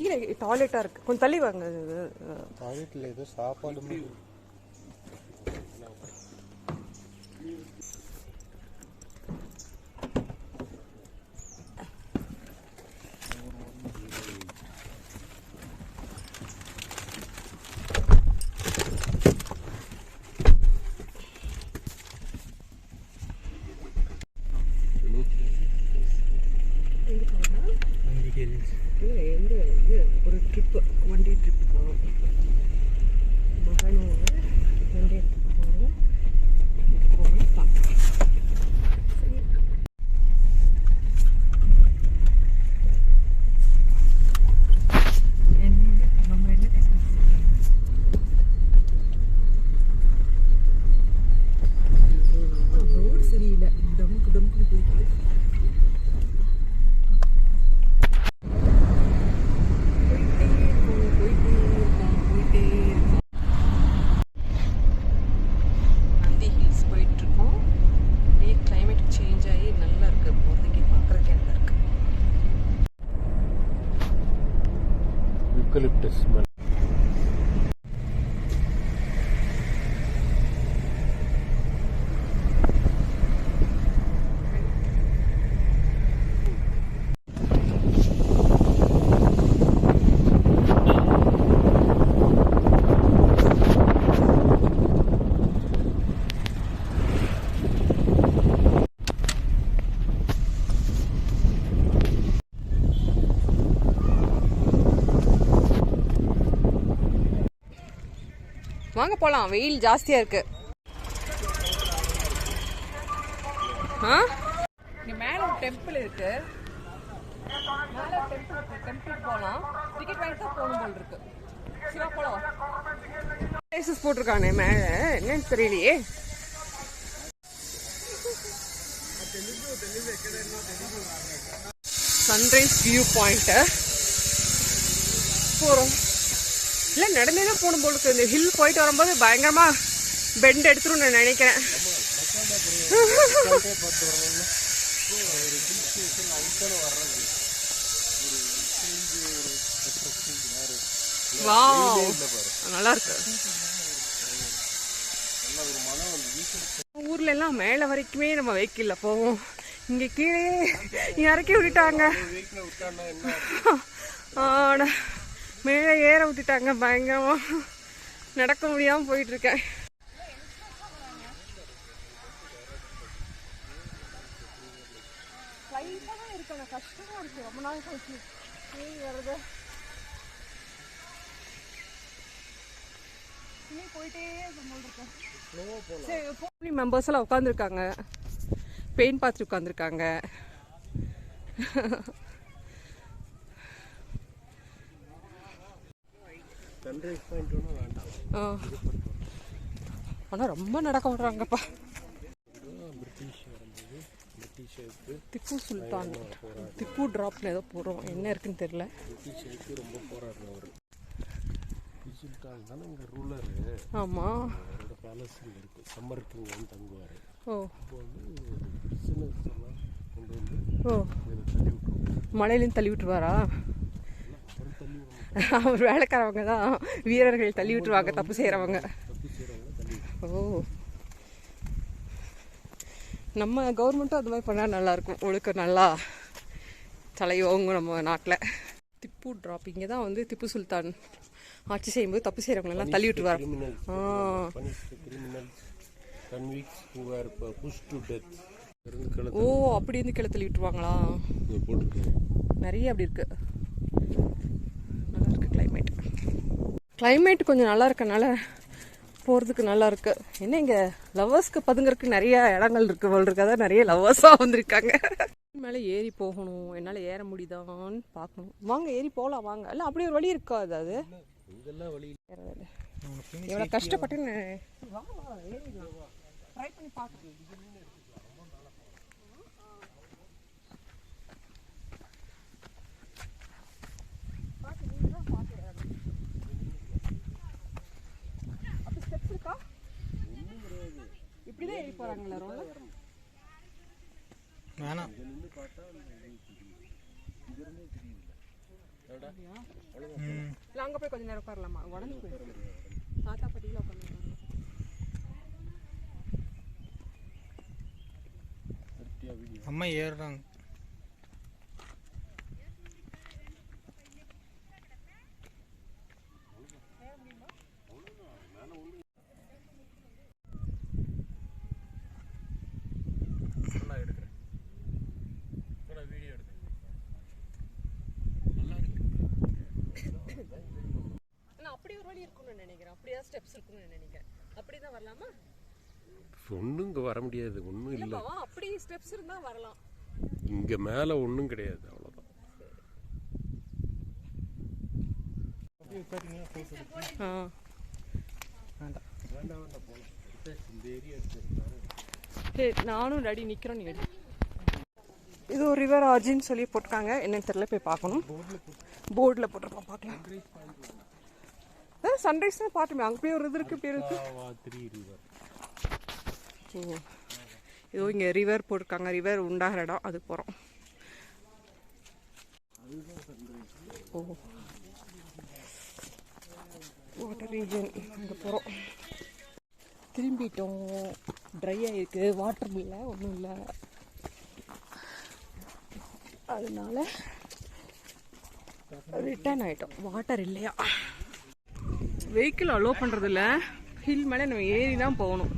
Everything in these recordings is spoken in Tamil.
கீழே டாய்லெட்டாக இருக்குது கொஞ்சம் தள்ளி வாங்க. இது டாய்லெட்டில் ஏதோ சாப்பாடு மாதிரி இது ஒரு ட்ரிப்பு ஒன் டே ட்ரிப்பு போகணும். மகனோட ஒன் டே ட்ரிப் போகணும் போகணும் பார்க்கலாம் eucalyptus வாங்க போகலாம் வெயில் ஜாஸ்தியாக இருக்கு. ஆ? இங்கே மேலே ஒரு டெம்பிள் இருக்கு. மேலே டெம்பிள் டெம்பிள் போகலாம் டிக்கெட் வாங்கி தான் போகணும் போல் இருக்கு. சிவா போகலாம் பிளேசஸ் போட்டிருக்கானே மேலே. என்னன்னு தெரியலையே. சன்ரைஸ் வியூ பாயிண்ட்டு போகிறோம் இல்லை நடந்தே தான் போகணும் போல இருக்கு. இந்த ஹில் போயிட்டு வரும்போது பயங்கரமா பெண்ட் எடுத்துரும் நான் நினைக்கிறேன். வாவ். நல்லா இருக்கு. ஊர்ல எல்லாம் மேல வரைக்குமே நம்ம வெஹிக்கிள்ல போவோம். இங்க கீழே இறக்கி விட்டுட்டாங்க. ஆட. மேலே ஏற விட்டுட்டாங்க பயங்கரமா. நடக்க முடியாம போயிட்டு இருக்கேன் கஷ்டமா இருக்கு. ரொம்ப நாள் கழிச்சு. ஃபேமிலி மெம்பர்ஸ் எல்லாம் உட்காந்துருக்காங்க பெயின் பார்த்துட்டு உட்காந்துருக்காங்க சன்ரைஸ் பாயிண்ட் ஒன்றும் வேண்டாம் ஆனால் ரொம்ப நடக்க விடுறாங்கப்பா பிரிட்டிஷ் வரும்போது பிரிட்டிஷருக்கு திப்பு சுல்தான். திப்பு ட்ராப்ல ஏதோ போடுறோம். என்ன இருக்குன்னு தெரியல. பிரிட்டிஷருக்கு ரொம்ப போராடின அவர் சுல்தான் தானே இங்கே ரூலரு ஆமாம் அவரோட பேலஸ் இங்கே இருக்குது சம்மருக்கு இங்கே வந்து தங்குவார் ஓ. இப்போ வந்து பிரிசனர்ஸ் எல்லாம் கொண்டு வந்து ஓ. இதில் தள்ளி விட்டுருவோம் மலையிலேருந்து தள்ளி விட்டுருவாரா? அவர் வேலைக்காரவங்க தான். வீரர்கள் தள்ளி விட்டுருவாங்க தப்பு செய்கிறவங்க ஓ. நம்ம கவர்மெண்ட்டும் அது மாதிரி பண்ணால் நல்லாயிருக்கும் ஒழுக்க நல்லா தலையோங்கும் நம்ம நாட்டில். திப்பு ட்ராப் இங்கே தான் வந்து திப்பு சுல்தான் ஆட்சி செய்யும்போது தப்பு செய்கிறவங்களெல்லாம் தள்ளி விட்டுருவார். ஆ. ஓ அப்படி இருந்து கீழே தள்ளி விட்டுருவாங்களா? நிறைய அப்படி இருக்கு நல்லா இருக்கு. கிளைமேட் கிளைமேட் கொஞ்சம் நல்லா இருக்கனால போகிறதுக்கு நல்லா இருக்கு. என்ன இங்கே லவ்வர்ஸ்க்கு பதுங்கறதுக்கு நிறைய இடங்கள் இருக்கு போல் அதான் நிறைய லவ்வர்ஸாக வந்திருக்காங்க. மேலே ஏறி போகணும். என்னால் ஏற முடியுதான்னு பார்க்கணும். வாங்க ஏறி போகலாம் வாங்க. இல்லை அப்படி ஒரு வழி இருக்கா அது. வழி எவ்வளோ கஷ்டப்பட்டுன்னு ட்ரை பண்ணி பார்க்குறேன் அப்போ ஸ்டெப்ஸ் இருக்கா போறாங்களா ரோல வேணாம். இல்லை அங்கே போய் கொஞ்ச நேரம் உட்காரலாமா? உடஞ்சி போயிருக்கு. தாத்தா பாட்டியில் உட்காந்து அம்மா ஏறுறாங்க நான் எடுக்கிறேன் நான் வீடியோ எடுக்கிறேன் நல்லா இருக்கு ஆனால் அப்படி ஒரு வழி இருக்கும்னு நினைக்கிறேன். அப்படியே ஸ்டெப்ஸ் இருக்கும்னு நினைக்கிறேன். அப்படி தான் வரலாமா? ஒன்றும் இங்கே வர முடியாது. ஒன்றும் இல்லை. அப்படி ஸ்டெப்ஸ் இருந்தால் வரலாம். இங்கே மேலே ஒன்றும் கிடையாது அவ்வளோதான் நானும் டாடி நிற்கிறோம் நீ இது ஒரு ரிவர் ஆஜின்னு சொல்லி போட்டிருக்காங்க. என்னன்னு தெரியல போய் பார்க்கணும். போர்டில் போட்டிருக்கோம் பார்க்கலாம். சன்ரைஸ் பார்த்துமே அங்கே போய் ஒரு இது இருக்கு பேர் இருக்கு. ஓ. இதோ இங்கே ரிவர் போட்டிருக்காங்க ரிவர் உண்டாகிற இடம் அது போகிறோம் ஓ. வாட்டர் ரீஜன் அங்கே போகிறோம் திரும்பிட்டோம். ட்ரை ஆகிருக்கு வாட்டர் இல்லை ஒன்றும் இல்லை. அதனால ரிட்டர்ன் ஆகிட்டோம் வாட்டர் இல்லையா? வெஹிக்கிள் அலோவ் பண்ணுறதில்ல ஹில் மேலே நம்ம ஏறி தான் போகணும்.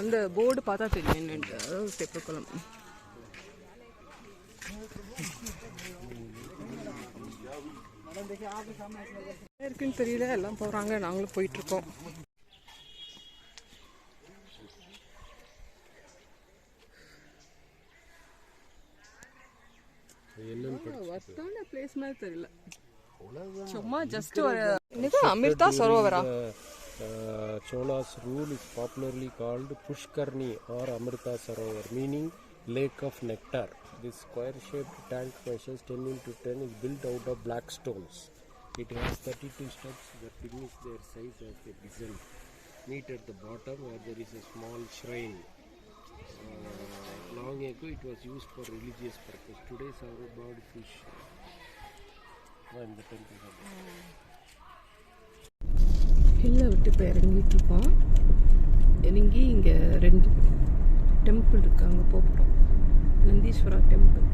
அந்த போர்டு பார்த்தா தெரியும் என்னன்ட்டு. அதாவது தெப்பக்குளம் இருக்குன்னு தெரியல. எல்லாம் போகிறாங்க நாங்களும் போயிட்டுருக்கோம் ஒர்த்தான பிளேஸ் மாதிரி தெரியல சும்மா ஜஸ்ட் ஒரு இது Amrita Sarovara uh, Chola's rule is popularly called Pushkarni or Amrita Sarovar, meaning lake of nectar. This square-shaped tank measures 10 into 10 is built out of black stones. It has 32 steps that finish their size as they descend. Meet at the bottom where there is a small shrine. Uh, long ago it was used for religious purpose. Today served bird fish. Uh, in the temple. ஹில்லை விட்டு இப்போ இறங்கிட்டு இருக்கோம் இறங்கி இங்கே ரெண்டு டெம்பிள் இருக்கு அங்கே போகிறோம் நந்தீஸ்வரா டெம்பிள்